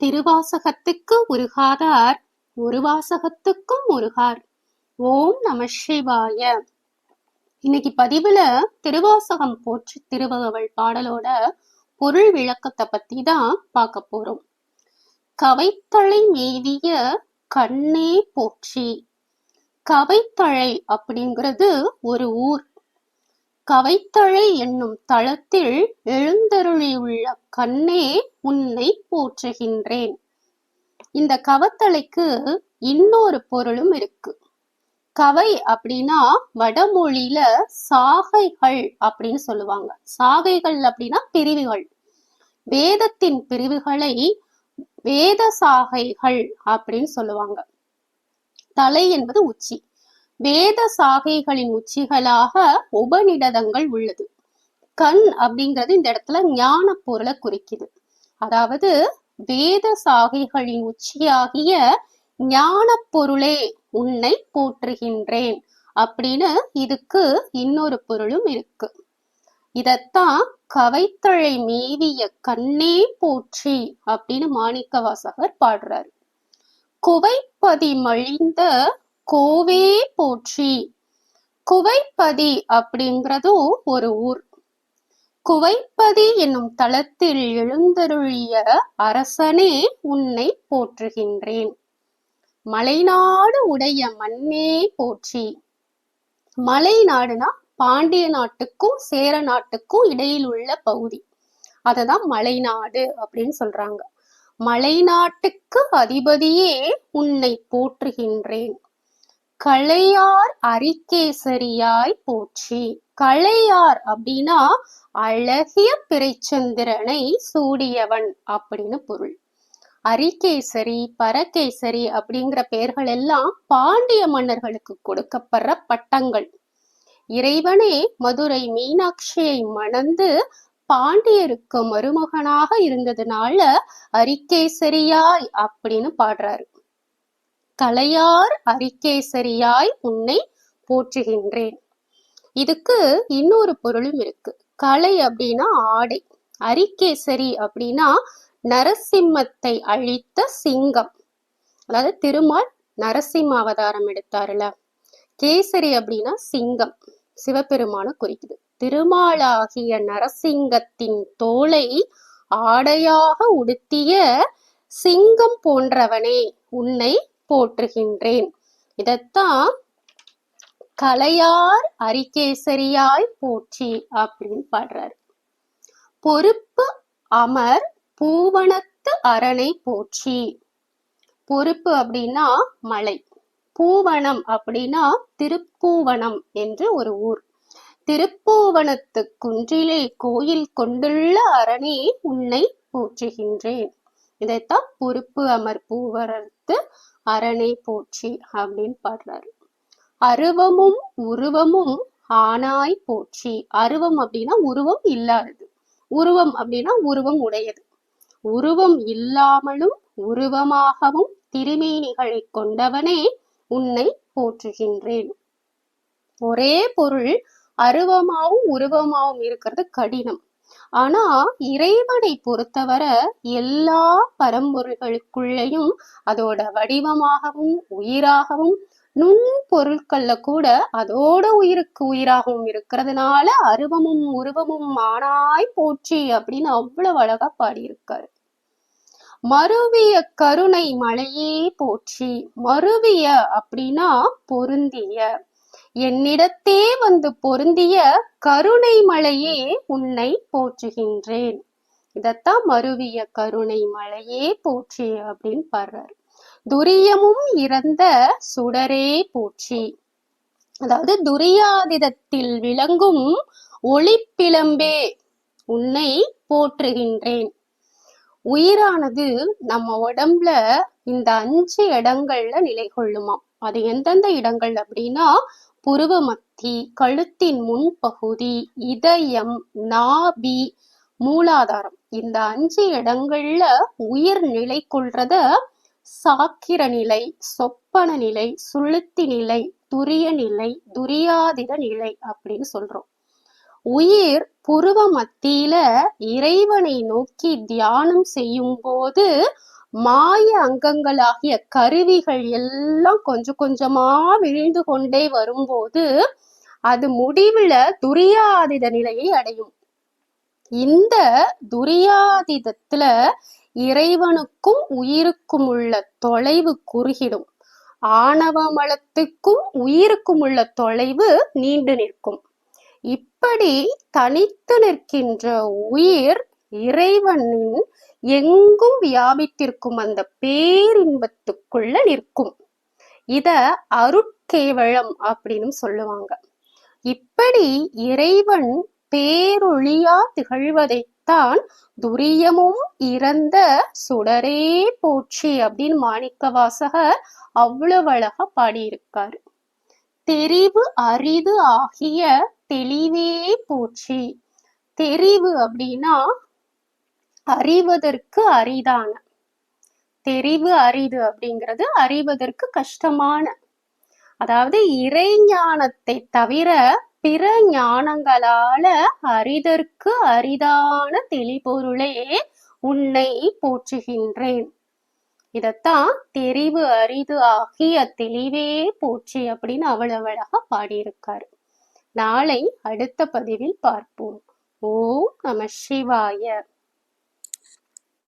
திருவாசகத்துக்கு உருகாதார் ஒரு வாசகத்துக்கும் உருகார். ஓம் நம சிவாய. இன்னைக்கு பதிவுல திருவாசகம் போற்றி திருவகவல் பாடலோட பொருள் விளக்கத்தை பத்தி தான் பார்க்க போறோம். கவைத்தழை மீதிய கண்ணே போற்றி. கவைத்தழை அப்படிங்கிறது ஒரு ஊர். கவைத்தழை என்னும் தளத்தில் எழுந்தருளியுள்ள கண்ணே உன்னை போற்றுகின்றேன். இந்த கவத்தலைக்கு இன்னொரு பொருளும் இருக்கு. கவை அப்படின்னா வடமொழியில சாகைகள் அப்படின்னு சொல்லுவாங்க. சாகைகள் அப்படின்னா பிரிவுகள். வேதத்தின் பிரிவுகளை வேத சாகைகள் அப்படின்னு சொல்லுவாங்க. தலை என்பது உச்சி. வேத சாகைகளின் உச்சிகளாக உபநிடதங்கள் உள்ளது. கண் அப்படிங்கிறது இந்த இடத்துல ஞான பொருளை குறிக்குது. அதாவது வேத சாகைகளின் உச்சியாகிய ஞான பொருளே உன்னை போற்றுகின்றேன் அப்படின்னு இதுக்கு இன்னொரு பொருளும் இருக்கு. இதத்தான் கவைத்தழை மீவிய கண்ணே போற்றி அப்படின்னு மாணிக்க வாசகர் பாடுறாரு. குவைப்பதி மழிந்த கோவே போற்றி. குவைப்பதி அப்படிங்கிறதும் ஒரு ஊர். குவைப்பதி என்னும் தளத்தில் எழுந்தருளிய அரசனே உன்னை போற்றுகின்றேன். மலைநாடு உடைய மண்ணே போற்றி. மலை நாடுனா பாண்டிய நாட்டுக்கும் சேர நாட்டுக்கும் இடையில் உள்ள பகுதி. அததான் மலைநாடு அப்படின்னு சொல்றாங்க. மலைநாட்டுக்கு அதிபதியே உன்னை போற்றுகின்றேன். களையார் அரிகேசரியாய் போற்றி. களையார் அப்படின்னா அழகிய பிறைச்சந்திரனை சூடியவன் அப்படின்னு பொருள். அரிகேசரி பரகேசரி அப்படிங்கிற பெயர்கள் எல்லாம் பாண்டிய மன்னர்களுக்கு கொடுக்கப்படுற பட்டங்கள். இறைவனே மதுரை மீனாட்சியை மணந்து பாண்டியருக்கு மருமகனாக இருந்ததுனால அரிகேசரியாய் அப்படின்னு பாடுறாரு. கலையார் அரிகேசரியாய் உன்னை போற்றுகின்றேன். இதுக்கு இன்னொரு பொருளும் இருக்கு. கலை அப்படின்னா ஆடை. அரிகேசரி அப்படின்னா நரசிம்மத்தை அழித்த சிங்கம். அதாவது திருமால் நரசிம்ம அவதாரம் எடுத்தாருல. கேசரி அப்படின்னா சிங்கம். சிவபெருமான குறிக்குது. திருமாலாகிய நரசிங்கத்தின் தோலை ஆடையாக உடுத்திய சிங்கம் போன்றவனே. உன்னை போற்றுகின்றேன். இதத்தான் கலையார் அரிகேசரியாய் போற்றி அப்படின்னு பாடுறாரு. பொறுப்பு அமர் பூவனத்து அரணை போற்றி. பொறுப்பு அப்படின்னா மலை. பூவனம் அப்படின்னா திருப்பூவனம் என்று ஒரு ஊர். திருப்பூவனத்து குன்றிலே கோயில் கொண்டுள்ள அரணே உன்னை போற்றுகின்றேன். இதைத்தான் பொறுப்பு அமர் பூவரத்து அரணை போற்றி அப்படின்னு பாடுறாரு. அருவமும் உருவமும் ஆனாய் போற்றி. அருவம் அப்படின்னா உருவம் இல்லாதது. உருவம் அப்படின்னா உருவம் உடையது. உருவம் இல்லாமலும் உருவமாகவும் திருமேனிகளை கொண்டவனே உன்னை போற்றுகின்றேன். ஒரே பொருள் அருவமாவும் உருவமாவும் இருக்கிறது கடினம். ஆனா இறைவனை பொறுத்தவரை எல்லா பரம்பொருள்களுக்குள்ளேயும் அதோட வடிவமாகவும் உயிராகவும் நுண் பொருட்கள்ல கூட அதோட உயிருக்கு உயிராகவும் இருக்கிறதுனால அருவமும் உருவமும் ஆனாய் போற்றி அப்படின்னு அவ்வளவு அழகா பாடியிருக்காரு. மருவிய கருணை மலையே போற்றி மருவிய அப்படின்னா பொருந்திய. என்னிடத்தே வந்து பொருந்திய கருணை மலையே உன்னை போற்றுகின்றேன். இதத்தான் மருவிய கருணை மலையே போற்றி அப்படின்னு பாடுறாரு. துரியமும் இறந்த சுடரே போற்றி. அதாவது துரியாதிதத்தில் விளங்கும் ஒளிப்பிளம்பே உன்னை போற்றுகின்றேன். உயிரானது நம்ம உடம்புல இந்த அஞ்சு இடங்கள்ல நிலை கொள்ளுமாம் அது எந்தெந்த இடங்கள் அப்படின்னா புருவ மத்தி கழுத்தின் முன்பகுதி இதயம் நாபி மூலாதாரம். இந்த அஞ்சு இடங்கள்ல உயிர் நிலை கொள்றத சாக்கிர நிலை சொப்பன நிலை சுளுத்தி நிலை துரிய நிலை துரியாதித நிலை அப்படின்னு சொல்றோம். உயிர் புருவ மத்தியில இறைவனை நோக்கி தியானம் செய்யும் போது மாய அங்கங்களாகிய கருவிகள் எல்லாம் கொஞ்சம் கொஞ்சமா விழுந்து கொண்டே வரும்போது அது முடிவுல துரியாதித நிலையை அடையும். இந்த துரியாதிதத்துல இறைவனுக்கும் உயிருக்கும் உள்ள தொலைவு குறுகிடும். ஆணவ மலத்துக்கும் உயிருக்கும் உள்ள தொலைவு நீண்டு நிற்கும். இப்படி தனித்து நிற்கின்ற உயிர் இறைவனின் எங்கும் வியாபித்திருக்கும் அந்த பேரின்பத்துக்குள்ள நிற்கும். இத அருட்கேவலம் அப்படின்னு சொல்லுவாங்க. இப்படி இறைவன் பேரொழியா திகழ்வதைத்தான் துரியமும் இறந்த சுடரே போற்றி அப்படின்னு மாணிக்க வாசகர் அவ்வளவு அழகா பாடியிருக்காரு. தெரிவு அரிது ஆகிய தெளிவே போற்றி. தெரிவு அப்படின்னா அறிவதற்கு அரிதான. தெரிவு அரிது அப்படிங்கிறது அறிவதற்கு கஷ்டமான. அதாவது இறைஞானத்தை தவிர பிற ஞானங்களால அறிதற்கு அரிதான தெளிபொருளே உன்னை போற்றுகின்றேன். இதத்தான் தெரிவு அரிது ஆகிய தெளிவே போற்றி அப்படின்னு அவ்வளவு அழகா பாடியிருக்காரு. நாளை அடுத்த பதிவில் பார்ப்போம். ஓம் நம சிவாய.